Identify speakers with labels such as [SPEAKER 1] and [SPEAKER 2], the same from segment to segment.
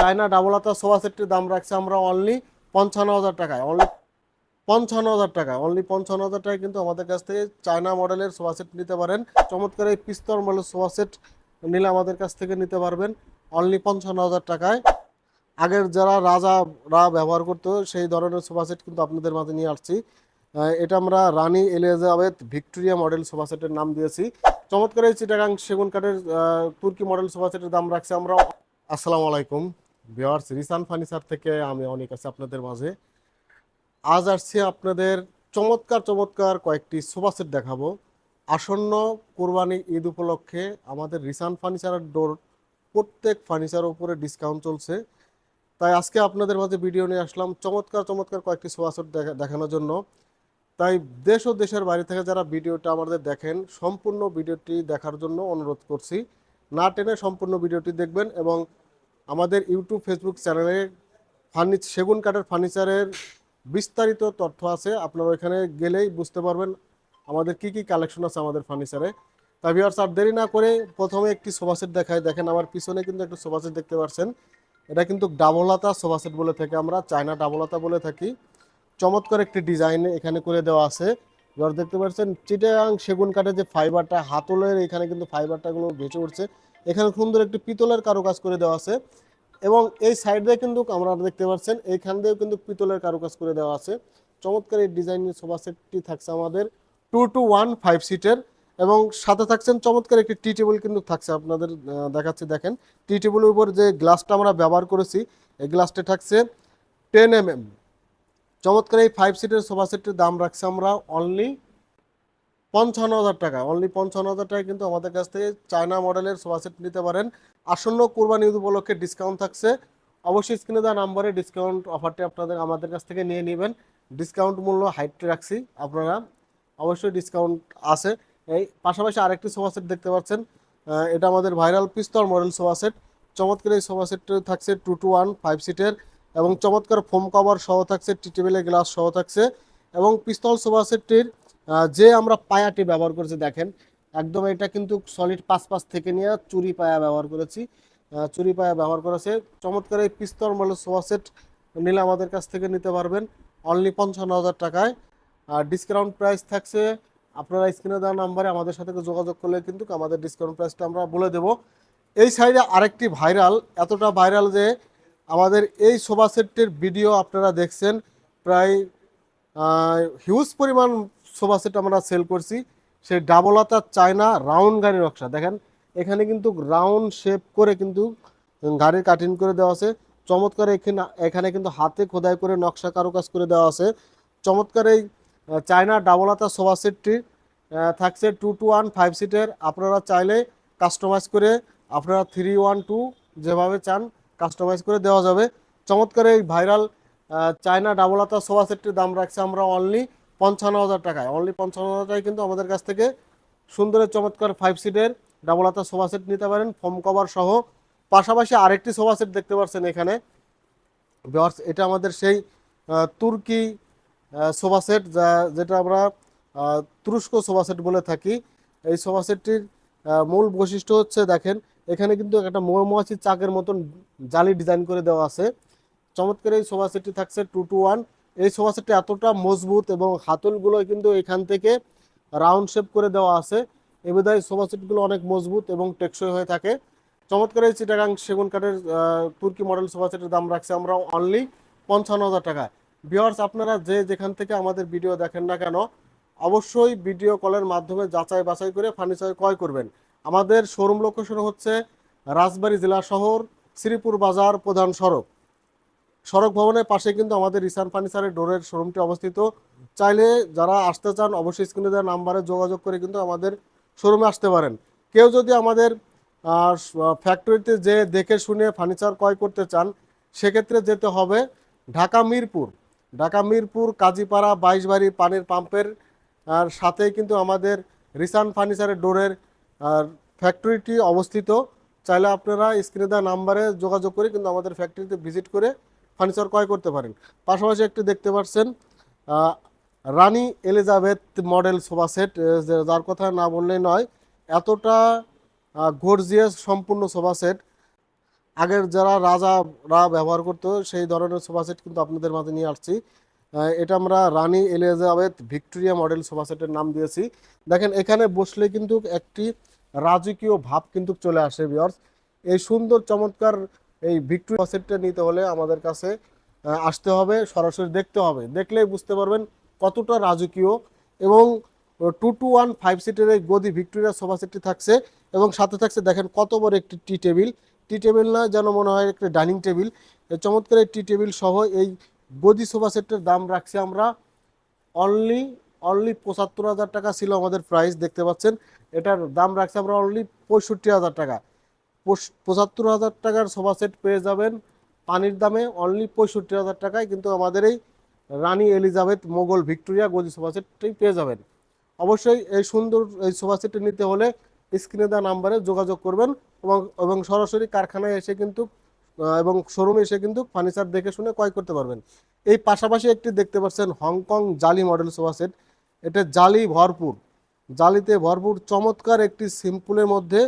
[SPEAKER 1] China double হাতা sofa সেটটির দাম রাখছি আমরা অনলি পঞ্চান্ন হাজার টাকায় অনলি পঞ্চান্ন হাজার টাকা অনলি পঞ্চান্ন হাজার টাকায় কিন্তু আমাদের কাছ থেকে চায়না মডেলের সোফা সেট নিতে পারেন। চমৎকার এই পিস্তল মডেলের সোফা সেট নিলে আমাদের কাছ থেকে নিতে পারবেন অনলি পঞ্চান্ন হাজার টাকায়। আগের যারা রাজারা ব্যবহার করতো, সেই ধরনের সোফা সেট কিন্তু আপনাদের মাঝে নিয়ে আসছি। এটা আমরা রানী এলিজাবেথ ভিক্টোরিয়া মডেল সোফা সেটের নাম দিয়েছি। চমৎকার এই চিটাগাং সেগুন কাঠের তুর্কি মডেল সোফা সেটের দাম রাখছি আমরা, আসসালামু আলাইকুম। ভিওয়ার্স রিসান ফার্নিচার থেকে আমি অনেক আছি আপনাদের মাঝে। আজ আসছি আপনাদের চমৎকার চমৎকার কয়েকটি সোফা সেট দেখাবো। আসন্ন কোরবানি ঈদ উপলক্ষে আমাদের রিসান ফার্নিচারের ডোর প্রত্যেক ফার্নিচারের উপরে ডিসকাউন্ট চলছে। তাই আজকে আপনাদের মাঝে ভিডিও নিয়ে আসলাম চমৎকার চমৎকার কয়েকটি সোফা সেট দেখানোর জন্য। তাই দেশ ও দেশের বাইরে থেকে যারা ভিডিওটা আমাদের দেখেন, সম্পূর্ণ ভিডিওটি দেখার জন্য অনুরোধ করছি। না টেনে সম্পূর্ণ ভিডিওটি দেখবেন এবং আমাদের ইউটিউব, ফেসবুক চ্যানেলে ফার্নিচ, সেগুন কাঠের ফার্নিচারের বিস্তারিত তথ্য আছে। আপনারা ওইখানে গেলেই বুঝতে পারবেন আমাদের কি কি কালেকশন আছে আমাদের ফার্নিচারে। তাই ভিউয়ার্স আর দেরি না করে প্রথমে একটি সোফা সেট দেখায় দেখেন আমার পিছনে কিন্তু একটা সোফা সেট দেখতে পাচ্ছেন এটা কিন্তু ডাবল হাতা সোফা সেট বলে থাকি আমরা, চায়না ডাবল হাতা বলে থাকি। চমৎকার একটি ডিজাইন এখানে করে দেওয়া আছে। এবার দেখতে পাচ্ছেন চিটাং সেগুন কাঠের যে ফাইবারটা হাতলের এখানে কিন্তু ফাইবারটাগুলো ভেসে উঠছে। এখানে সুন্দর একটি পিতলের কারুকাজ করে দেওয়া আছে। এবং এই সাইড দিয়ে কিন্তু আমরা দেখতে পাচ্ছেন, এইখান দিয়েও কিন্তু পিতলের কারুকাজ করে দেওয়া আছে। চমৎকার এই ডিজাইনের সোফা সেটটি থাকছে আমাদের টু টু ওয়ান ফাইভ সিটের এবং সাথে থাকছেন চমৎকার একটি টি টেবিল কিন্তু থাকছে আপনাদের দেখাচ্ছি, দেখেন। টি টেবিলের উপর যে গ্লাসটা আমরা ব্যবহার করেছি, এই গ্লাসটা থাকছে টেন এম এম চমৎকার এই ফাইভ সিটের সোফা সেটের দাম রাখছে আমরা অনলি পঞ্চান্ন হাজার টাকা। অনলি পঞ্চান্ন হাজার টাকা কিন্তু আমাদের কাছ থেকে চায়না মডেলের সোফা সেট নিতে পারেন। আসন্ন কোরবানি ঈদ উপলক্ষে ডিসকাউন্ট থাকছে। অবশ্যই স্ক্রিনে দেওয়া নাম্বারে ডিসকাউন্ট অফারটি আপনাদের আমাদের কাছ থেকে নিয়ে নেবেন। ডিসকাউন্ট মূল্য হাইটটি রাখছি আপনারা। অবশ্যই ডিসকাউন্ট আছে। এই পাশাপাশি আরেকটি সোফা সেট দেখতে পাচ্ছেন। এটা আমাদের viral pistol model sofa set চমৎকার এই সোফা সেটটি থাকছে টু টু ওয়ান ফাইভ সিটের এবং চমৎকার ফোম কভার সহ থাকছে টি টেবিলের গ্লাস সহ থাকছে এবং পিস্তল সোফা সেটটির আহ, যে আমরা পায়াটি ব্যবহার করেছি, দেখেন, একদম এটা কিন্তু সলিড পাঁচ পাঁচ থেকে নিয়ে চুরি পায়া ব্যবহার করেছি। চুরি পায়া ব্যবহার করেছে। চমৎকার এই পিস্তল মডেল সোফা সেট নিলে আমাদের কাছ থেকে নিতে পারবেন। অনলি পঞ্চান্ন হাজার টাকায়। আর ডিসকাউন্ট প্রাইস থাকছে, আপনারা স্ক্রিনে দেওয়া নাম্বারে আমাদের সাথে যোগাযোগ করলে কিন্তু আমাদের ডিসকাউন্ট প্রাইসটা আমরা বলে দেব। এই সাইডে আরেকটি ভাইরাল এতটা ভাইরাল যে আমাদের এই সোফা সেটটির ভিডিও আপনারা দেখছেন, প্রায় হিউজ পরিমাণ সোফা সেট আমরা সেল করছি। সেই ডাবল হাতার চায়না রাউন্ড গাড়ির নকশা। দেখেন, এখানে কিন্তু রাউন্ড শেপ করে কিন্তু গাড়ির কাটিং করে দেওয়া আছে। চমৎকার এখানে এখানে কিন্তু হাতে খোদাই করে নকশা কারুকাজ করে দেওয়া আছে। চমৎকার এই চায়না ডাবল হাতা সোফা সেটটি থাকছে টু টু ওয়ান ফাইভ সিটের। আপনারা চাইলে কাস্টমাইজ করে আপনারা থ্রি ওয়ান টু যেভাবে চান কাস্টমাইজ করে দেওয়া যাবে। চমৎকার এই ভাইরাল চায়না ডাবল হাতা সোফা সেটটির দাম রাখছে আমরা অনলি পঞ্চান্ন হাজার টাকায় অনলি পঞ্চান্ন হাজার টাকায় কিন্তু আমাদের কাছ থেকে সুন্দরের চমৎকার ফাইভ সিটের ডাবল হাতা সোফা সেট নিতে পারেন ফোম কভার সহ। পাশাপাশি আরেকটি সোফা সেট দেখতে পাচ্ছেন এখানে। এটা আমাদের সেই তুর্কি সোফা সেট যা, যেটা আমরা তুরস্ক সোফা সেট বলে থাকি। এই সোফা সেটটির মূল বৈশিষ্ট্য হচ্ছে দেখেন, এখানে কিন্তু একটা মৌমাছি চাকের মতন জালি ডিজাইন করে দেওয়া আছে। চমৎকার এই সোফা সেটটি থাকছে টু টু ওয়ান এই সোফা সেটটি এতটা মজবুত এবং হাতলগুলো কিন্তু এখান থেকে রাউন্ড শেপ করে দেওয়া আছে। এ বিধায় সোফা সেটগুলো অনেক মজবুত এবং টেকসই হয়ে থাকে। চমৎকার এই চিটাগাং সেগুন কাঠের তুর্কি মডেল সোফা সেটের দাম রাখছে আমরা অনলি পঞ্চান্ন হাজার টাকা ভিওয়ার্স আপনারা যে যেখান থেকে আমাদের ভিডিও দেখেন না কেন, অবশ্যই ভিডিও কলের মাধ্যমে যাচাই বাছাই করে ফার্নিচার ক্রয় করবেন। আমাদের শোরুম লোকেশন হচ্ছে রাজবাড়ী জেলা শহর শ্রীপুর বাজার প্রধান সড়ক। সড়ক ভবনের পাশে কিন্তু আমাদের রিসান ফার্নিচারের ডোরের শোরুমটি অবস্থিত। চাইলে যারা আসতে চান, অবশ্যই স্ক্রিনে দেওয়া নাম্বারে যোগাযোগ করে কিন্তু আমাদের শোরুমে আসতে পারেন। কেউ যদি আমাদের ফ্যাক্টরিতে যে দেখে শুনে ফার্নিচার ক্রয় করতে চান, সেক্ষেত্রে যেতে হবে ঢাকা মিরপুর। ঢাকা মিরপুর, কাজীপাড়া, বাইশবাড়ি পানির পাম্পের আর সাথেই কিন্তু আমাদের রিসান ফার্নিচারের ডোরের ফ্যাক্টরিটি অবস্থিত। চাইলে আপনারা স্ক্রিনে দেওয়া নাম্বারে যোগাযোগ করে কিন্তু আমাদের ফ্যাক্টরিতে ভিজিট করে ফার্নিচার ক্রয় করতে পারেন। পাশাপাশি একটি দেখতে পাচ্ছেন রানী এলিজাবেথ মডেল সোফা সেট যার কথা না বললেই নয়, এতটা গর্জিয়াস সম্পূর্ণ সোফা সেট। আগের যারা রাজারা ব্যবহার করতো, সেই ধরনের সোফা সেট কিন্তু আপনাদের মাঝে নিয়ে আসছি। এটা আমরা রানী এলিজাবেথ ভিক্টোরিয়া মডেল সোফা সেটের নাম দিয়েছি। দেখেন, এখানে বসলে কিন্তু একটি রাজকীয় ভাব কিন্তু চলে আসে বিয়ার্স এই সুন্দর, চমৎকার এই ভিক্টোরিয়া সেটটা নিতে হলে আমাদের কাছে আসতে হবে, সরাসরি দেখতে হবে। দেখলেই বুঝতে পারবেন কতটা রাজকীয় এবং টু টু ওয়ান ফাইভ সিটের এই গদি ভিক্টোরিয়া সোফা সেটটি থাকছে এবং সাথে থাকছে দেখেন কত বড় একটি টি টেবিল। টি টেবিল না যেন মনে হয় একটা ডাইনিং টেবিল। চমৎকার এই টি টেবিল সহ এই গদি সোফা সেটের দাম রাখছি আমরা অনলি অনলি পঁচাত্তর হাজার টাকা ছিল আমাদের প্রাইস, দেখতে পাচ্ছেন। এটার দাম রাখছি আমরা অনলি পঁয়ষট্টি হাজার টাকা। পঁচাত্তর হাজার টাকার সোফা সেট পেয়ে যাবেন। পানির দামে অনলি পঁয়ষট্টি হাজার টাকায় কিন্তু আমাদের এই রানী এলিজাবেথ মোগল ভিক্টোরিয়া গদি সোফা সেটটি পেয়ে যাবেন। অবশ্যই এই সুন্দর এই সোফা সেটটি নিতে হলে স্ক্রিনে দেওয়া নাম্বারে যোগাযোগ করবেন এবং এবং সরাসরি কারখানায় এসে কিন্তু এবং শোরুমে এসে কিন্তু ফার্নিচার দেখে শুনে ক্রয় করতে পারবেন। এই পাশাপাশি একটি দেখতে পাচ্ছেন হংকং জালি মডেল সোফা সেট এটা জালি ভরপুর। জালিতে ভরপুর চমৎকার একটি সিম্পলের মধ্যে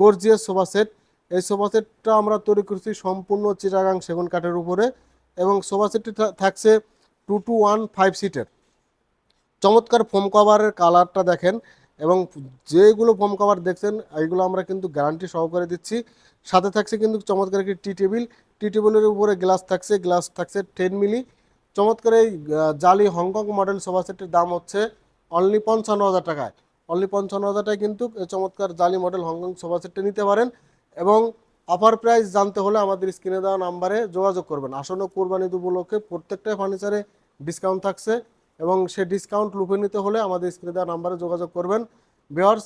[SPEAKER 1] গর্জিয়াস সোফা সেট। এই সোফা সেটটা আমরা তৈরি করছি সম্পূর্ণ চিটাগাং সেগুন কাঠের উপরে এবং সোফা সেটটি থাকছে টু টু ওয়ান ফাইভ সিটের। চমৎকার ফোম কভারের কালারটা দেখেন এবং যেগুলো ফোম কভার দেখছেন, এইগুলো আমরা কিন্তু গ্যারান্টি সহকারে দিচ্ছি। সাথে থাকছে কিন্তু চমৎকার একটি টি টেবিল। টি টেবিলের উপরে গ্লাস থাকছে গ্লাস থাকছে টেন মিলি। চমৎকার এই জালি হংকং মডেল সোফা সেটের দাম হচ্ছে অনলি পঞ্চান্ন হাজার টাকায়। অনলি পঞ্চান্ন হাজার কিন্তু চমৎকার জালি মডেল হংকং সোফা সেটটা নিতে পারেন এবং অফার প্রাইস জানতে হলে আমাদের স্ক্রিনে দেওয়া নাম্বারে যোগাযোগ করবেন। আসন্ন কোরবানি উপলক্ষে প্রত্যেকটা ফার্নিচারে ডিসকাউন্ট থাকছে এবং সে ডিসকাউন্ট লুপে নিতে হলে আমাদের স্ক্রিনে দেওয়া নাম্বারে যোগাযোগ করবেন। বিয়ার্স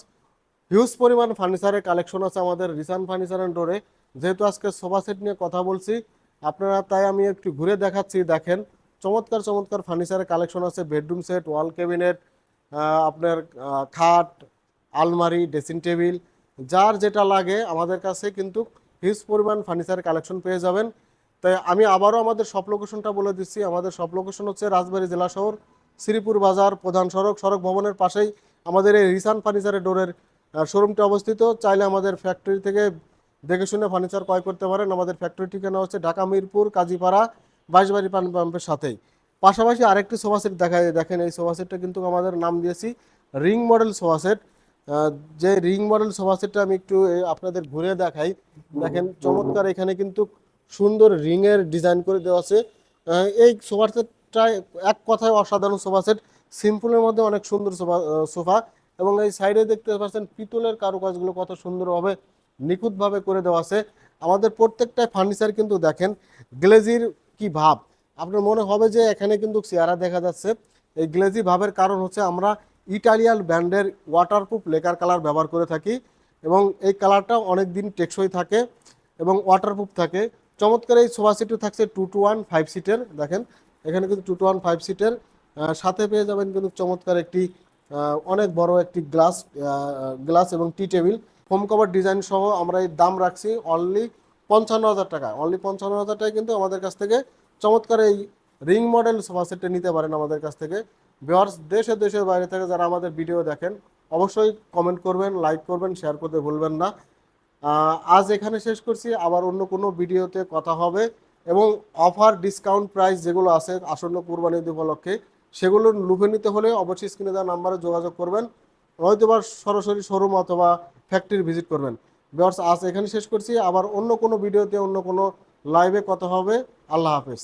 [SPEAKER 1] হিউজ পরিমাণ ফার্নিচারের কালেকশন আছে আমাদের রিসান ফার্নিচার অ্যান্ড ডোরে যেহেতু আজকে সোফা সেট নিয়ে কথা বলছি, আপনারা তাই আমি একটু ঘুরে দেখাচ্ছি, দেখেন। চমৎকার চমৎকার ফার্নিচারের কালেকশন আছে বেডরুম সেট ওয়াল ক্যাবিনেট আপনার খাট, আলমারি ড্রেসিং টেবিল যার যেটা লাগে আমাদের কাছে কিন্তু হিউজ পরিমাণ ফার্নিচার কালেকশন পেয়ে যাবেন। তাই আমি আবারও আমাদের সব লোকেশনটা বলে দিচ্ছি। আমাদের সব লোকেশন হচ্ছে রাজবাড়ী জেলা শহর, শ্রীপুর বাজার, প্রধান সড়ক সড়ক ভবনের পাশেই আমাদের এই রিসান ফার্নিচারের ডোরের শোরুমটি অবস্থিত। চাইলে আমাদের ফ্যাক্টরি থেকে দেখে শুনে ফার্নিচার ক্রয় করতে পারেন। আমাদের ফ্যাক্টরি ঠিকানা হচ্ছে ঢাকা মিরপুর, কাজীপাড়া, বাইশবাড়ি পান পাম্পের সাথেই। পাশাপাশি আরেকটি সোফা সেট দেখা যায় দেখেন, এই সোফা সেটটা কিন্তু আমাদের নাম দিয়েছি রিং মডেল সোফা সেট যে রিং মডেল সোফা সেটটা আমি একটু আপনাদের ঘুরে দেখাই। দেখেন, চমৎকার এখানে কিন্তু সুন্দর রিংয়ের ডিজাইন করে দেওয়া আছে। এই সোফা সেটটা এক কথায় অসাধারণ সোফা সেট সিম্পলের মধ্যে অনেক সুন্দর সোফা সোফা এবং এই সাইডে দেখতে পাচ্ছেন পিতলের কারুকাজগুলো কত সুন্দরভাবে নিখুঁতভাবে করে দেওয়া আছে। আমাদের প্রত্যেকটা ফার্নিচার কিন্তু দেখেন গ্লেজির কি ভাব। আপনার মনে হবে যে এখানে কিন্তু চেয়ারা দেখা যাচ্ছে। এই গ্লেজি ভাবের কারণ হচ্ছে আমরা ইটালিয়ান ব্র্যান্ডের ওয়াটারপ্রুফ লেকার কালার ব্যবহার করে থাকি এবং এই কালারটা অনেক দিন টেকসই থাকে এবং ওয়াটারপ্রুফ থাকে। চমৎকার এই সোফা সিটে থাকছে টু টু ওয়ান ফাইভ সিটের দেখেন। এখানে কিন্তু টু টু ওয়ান ফাইভ সিটের সাথে পেয়ে যাবেন কিন্তু চমৎকার একটি অনেক বড় একটি গ্লাস গ্লাস এবং tea table foam cover design সহ আমরা এই দাম রাখছি অনলি পঞ্চান্ন হাজার টাকা। অনলি পঞ্চান্ন হাজার টাকায় কিন্তু আমাদের কাছ থেকে চমৎকার এই রিং মডেল সোফা সেটটা নিতে পারেন আমাদের কাছ থেকে। ভিউয়ার্স, দেশে, দেশের বাইরে থেকে যারা আমাদের ভিডিও দেখেন, অবশ্যই কমেন্ট করবেন লাইক করবেন শেয়ার করতে ভুলবেন না। আজ এখানে শেষ করছি। আবার অন্য কোনো ভিডিওতে কথা হবে এবং অফার ডিসকাউন্ট প্রাইস যেগুলো আছে, আসন্ন কুরবানি উপলক্ষে, সেগুলো লুফে নিতে হলে অবশ্যই স্ক্রিনে দেওয়া নাম্বারে যোগাযোগ করবেন হয়তো বা সরাসরি শোরুম অথবা ফ্যাক্টরি ভিজিট করবেন। বিয়ার্স আজ এখানে শেষ করছি। আবার অন্য কোনো ভিডিওতে অন্য কোনো লাইভে কথা হবে। আল্লাহ হাফেজ।